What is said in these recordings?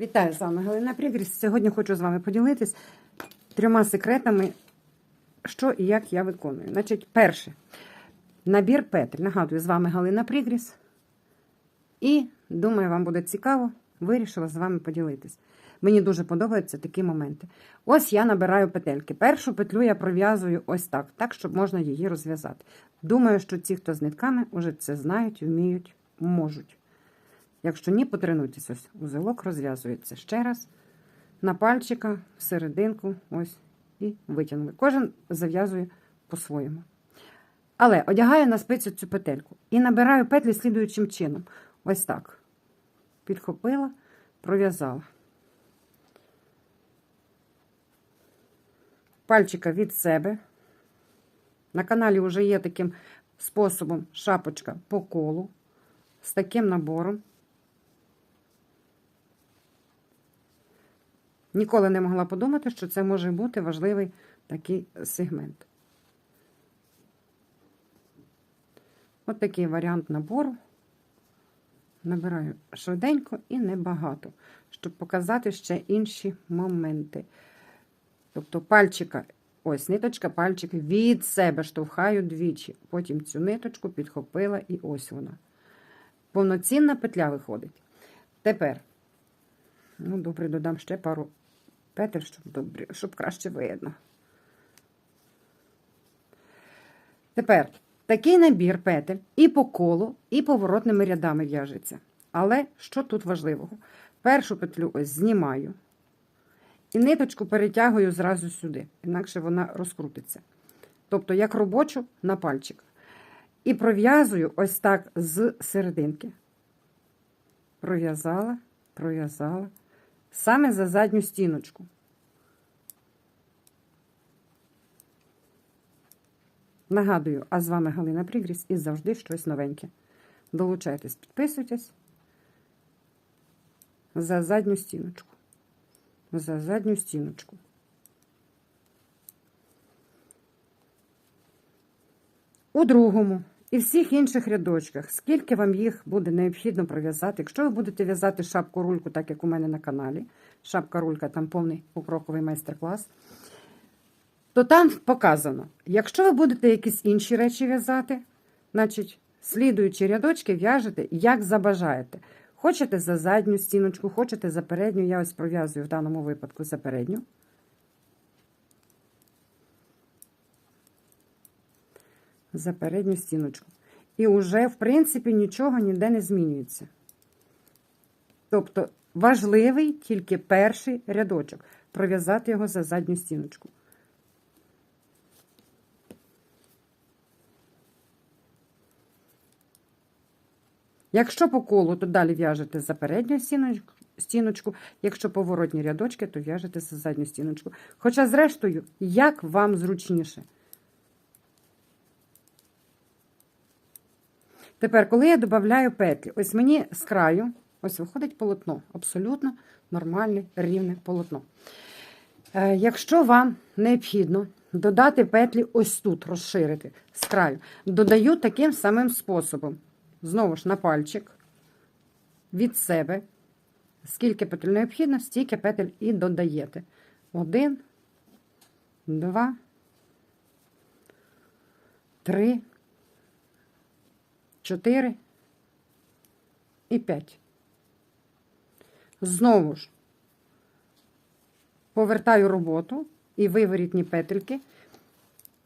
Вітаю з вами Галина Прігріс. Сьогодні хочу з вами поділитись трьома секретами, що і як я виконую. Значить, перше, набір петель. Нагадую, з вами Галина Прігріс. І думаю, вам буде цікаво. Вирішила з вами поділитись. Мені дуже подобаються такі моменти. Ось я набираю петельки. Першу петлю я пров'язую ось так, так, щоб можна її розв'язати. Думаю, що ті, хто з нитками, вже це знають, вміють, можуть. Якщо ні, потренуйтесь. Ось узелок розв'язується ще раз. На пальчика, в серединку, ось, і витягнули. Кожен зав'язує по-своєму. Але одягаю на спицю цю петельку і набираю петлі слідуючим чином. Ось так. Підхопила, пров'язала. Пальчика від себе. На каналі вже є таким способом шапочка по колу з таким набором. Ніколи не могла подумати, що це може бути важливий такий сегмент. От такий варіант набору. Набираю швиденько і небагато, щоб показати ще інші моменти. Тобто пальчика, ось ниточка, пальчик від себе штовхаю двічі. Потім цю ниточку підхопила і ось вона. Повноцінна петля виходить. Тепер, ну, добре, додам ще пару петель, щоб, добре, щоб краще видно. Тепер такий набір петель і по колу, і поворотними рядами в'яжеться. Але що тут важливого? Першу петлю ось знімаю. І ниточку перетягую зразу сюди, інакше вона розкрутиться. Тобто, як робочу на пальчик. І пров'язую ось так з серединки. Пров'язала, пров'язала. Саме за задню стіночку. Нагадую, а з вами Галина Пригріс і завжди щось новеньке. Долучайтесь, підписуйтесь за задню стіночку. За задню стіночку. У другому і всіх інших рядочках, скільки вам їх буде необхідно пров'язати. Якщо ви будете в'язати шапку-рульку, так як у мене на каналі, шапка-рулька, там повний покроковий майстер-клас, то там показано, якщо ви будете якісь інші речі в'язати, значить, слідуючі рядочки в'яжете, як забажаєте. Хочете за задню стіночку, хочете за передню, я ось пров'язую в даному випадку за передню. За передню стіночку. І вже, в принципі, нічого ніде не змінюється. Тобто, важливий тільки перший рядочок. Пров'язати його за задню стіночку. Якщо по колу, то далі в'яжете за передню стіночку. Якщо поворотні рядочки, то в'яжете за задню стіночку. Хоча, зрештою, як вам зручніше. Тепер, коли я додаю петлі, ось мені з краю, ось виходить полотно, абсолютно нормальне, рівне полотно. Е, Якщо вам необхідно додати петлі ось тут, розширити з краю, додаю таким самим способом. Знову ж на пальчик від себе. Скільки петель необхідно, стільки петель і додаєте. Один, два, три, чотири і п'ять. Знову ж повертаю роботу і виворітні петельки.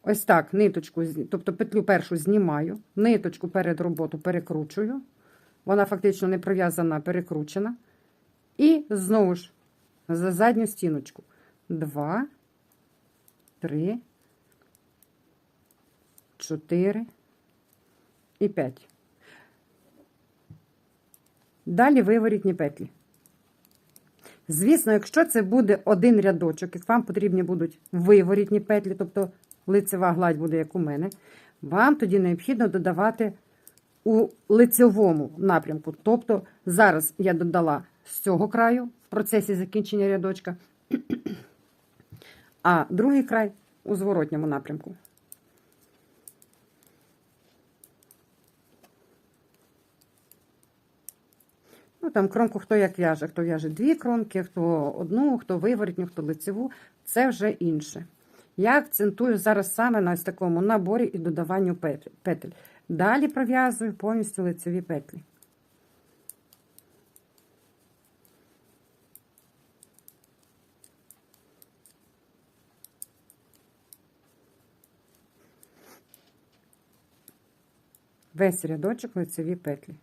Ось так, ниточку, тобто петлю першу знімаю, ниточку перед роботу перекручую. Вона фактично не пров'язана, перекручена. І знову ж за задню стіночку. Два, три, чотири і п'ять. Далі виворітні петлі. Звісно, якщо це буде один рядочок, як вам потрібні будуть виворітні петлі, тобто лицева гладь буде, як у мене, вам тоді необхідно додавати у лицевому напрямку. Тобто, зараз я додала з цього краю в процесі закінчення рядочка, а другий край у зворотньому напрямку. Там кромку хто як в'яже, хто в'яже дві кромки, хто одну, хто виворітню, хто лицеву. Це вже інше. Я акцентую зараз саме на ось такому наборі і додаванню петель. Далі пров'язую повністю лицеві петлі. Весь рядочок лицеві петлі.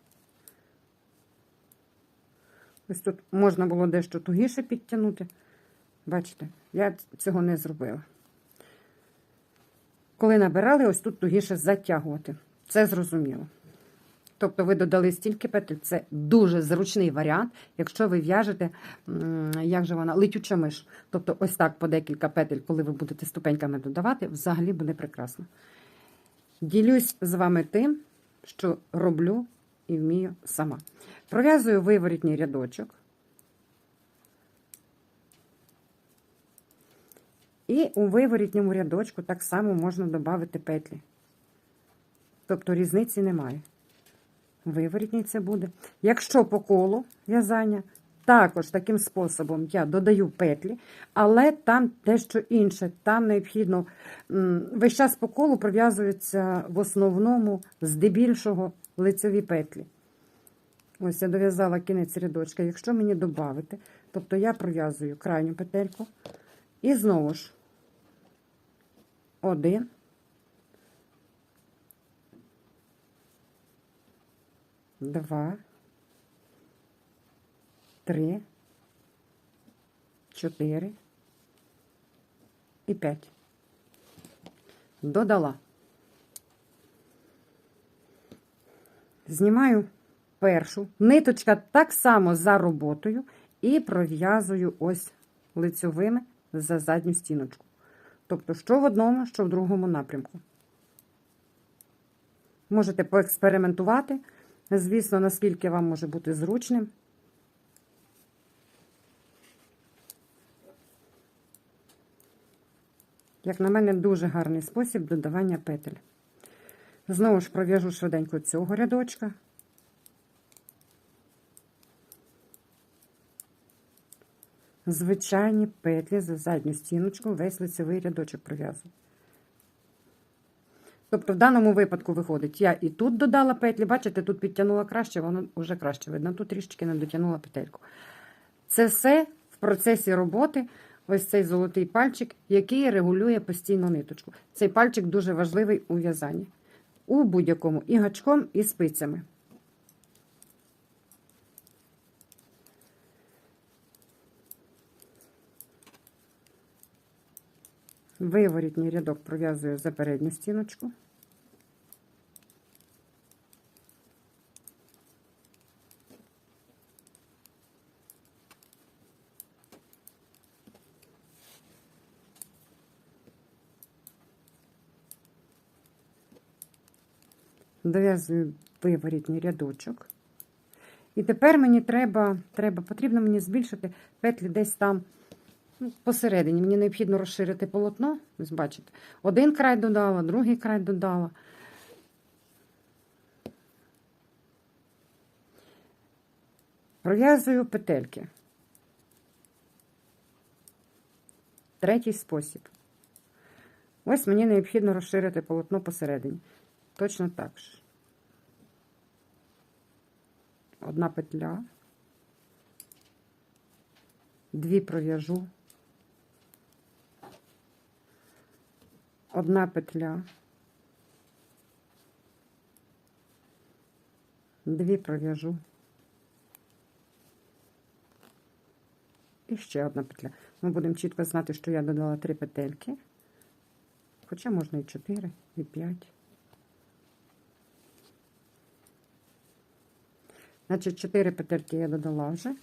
Ось тут можна було дещо тугіше підтягнути. Бачите, я цього не зробила. Коли набирали, ось тут тугіше затягувати. Це зрозуміло. Тобто ви додали стільки петель, це дуже зручний варіант, якщо ви в'яжете, як же вона, летюча миш. Тобто ось так по декілька петель, коли ви будете ступеньками додавати, взагалі буде прекрасно. Ділюсь з вами тим, що роблю і вмію сама. Пров'язую виворітній рядочок. І у виворітньому рядочку так само можна додати петлі. Тобто різниці немає. Виворітній це буде. Якщо по колу в'язання, також таким способом я додаю петлі, але там дещо інше. Там необхідно весь час по колу пров'язуються в основному здебільшого лицеві петлі. Ось я дов'язала кінець рядочка. Якщо мені додати, тобто я пров'язую крайню петельку і знову ж один, два, три, чотири і п'ять. Додала. Знімаю першу. Ниточка так само за роботою і пров'язую ось лицьовими за задню стіночку. Тобто, що в одному, що в другому напрямку. Можете поекспериментувати. Звісно, наскільки вам може бути зручним. Як на мене, дуже гарний спосіб додавання петель. Знову ж пров'яжу швиденько цього рядочка. Звичайні петлі за задню стіночку, весь лицевий рядочок пров'язую. Тобто, в даному випадку виходить, я і тут додала петлі, бачите, тут підтягнула краще, воно вже краще видно. Тут трішечки не дотягнула петельку. Це все в процесі роботи. Ось цей золотий пальчик, який регулює постійно ниточку. Цей пальчик дуже важливий у в'язанні. У будь-якому і гачком, і спицями. Виворітній рядок пров'язую за передню стіночку. Дов'язую виворітній рядочок. І тепер мені треба, треба, потрібно мені збільшити петлі десь там посередині. Мені необхідно розширити полотно. Ось бачите, один край додала, другий край додала. Пров'язую петельки. Третій спосіб. Ось мені необхідно розширити полотно посередині. Точно так же. Одна петля, дві пров'яжу, одна петля, дві пров'яжу. І ще одна петля. Ми будемо чітко знати, що я додала три петельки, хоча можна і чотири, і п'ять. Значить, 4 петельки я додала вже.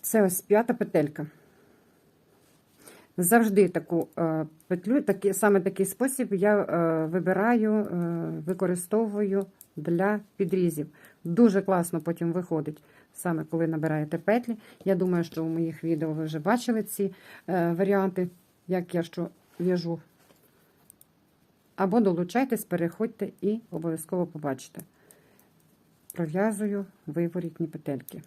Це ось п'ята петелька. Завжди таку е, петлю, такі, саме такий спосіб я е, вибираю, е, використовую для підрізів. Дуже класно потім виходить, саме коли набираєте петлі. Я думаю, що у моїх відео ви вже бачили ці варіанти, як я що в'яжу. Або долучайтесь, переходьте і обов'язково побачите. пров'язую виворітні петельки.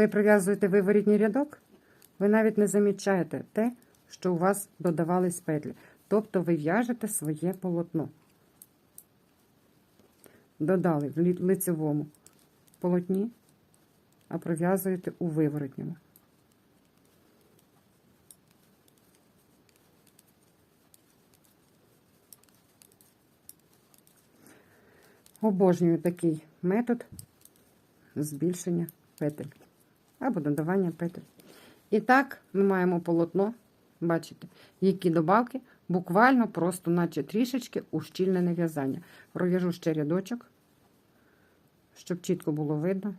Коли пров'язуєте виворітній рядок, ви навіть не замічаєте те, що у вас додавались петлі. Тобто ви в'яжете своє полотно. Додали в лицевому полотні, а пров'язуєте у виворотньому. Обожнюю такий метод збільшення петель або додавання петель. І так ми маємо полотно, бачите, які добавки, буквально просто, наче трішечки ущільнене в'язання. Пров'яжу ще рядочок, щоб чітко було видно.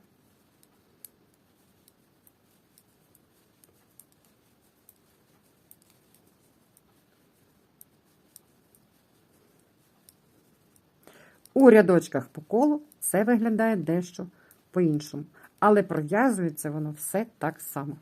У рядочках по колу це виглядає дещо по-іншому. Але пров'язується воно все так само.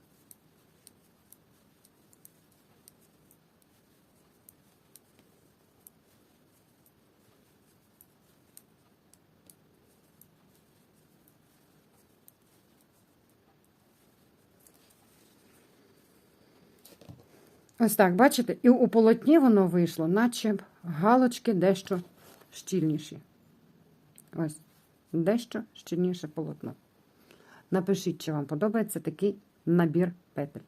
Ось так, бачите? І у полотні воно вийшло, наче галочки дещо щільніші. Ось, дещо щільніше полотно. Напишіть, чи вам подобається такий набір петель.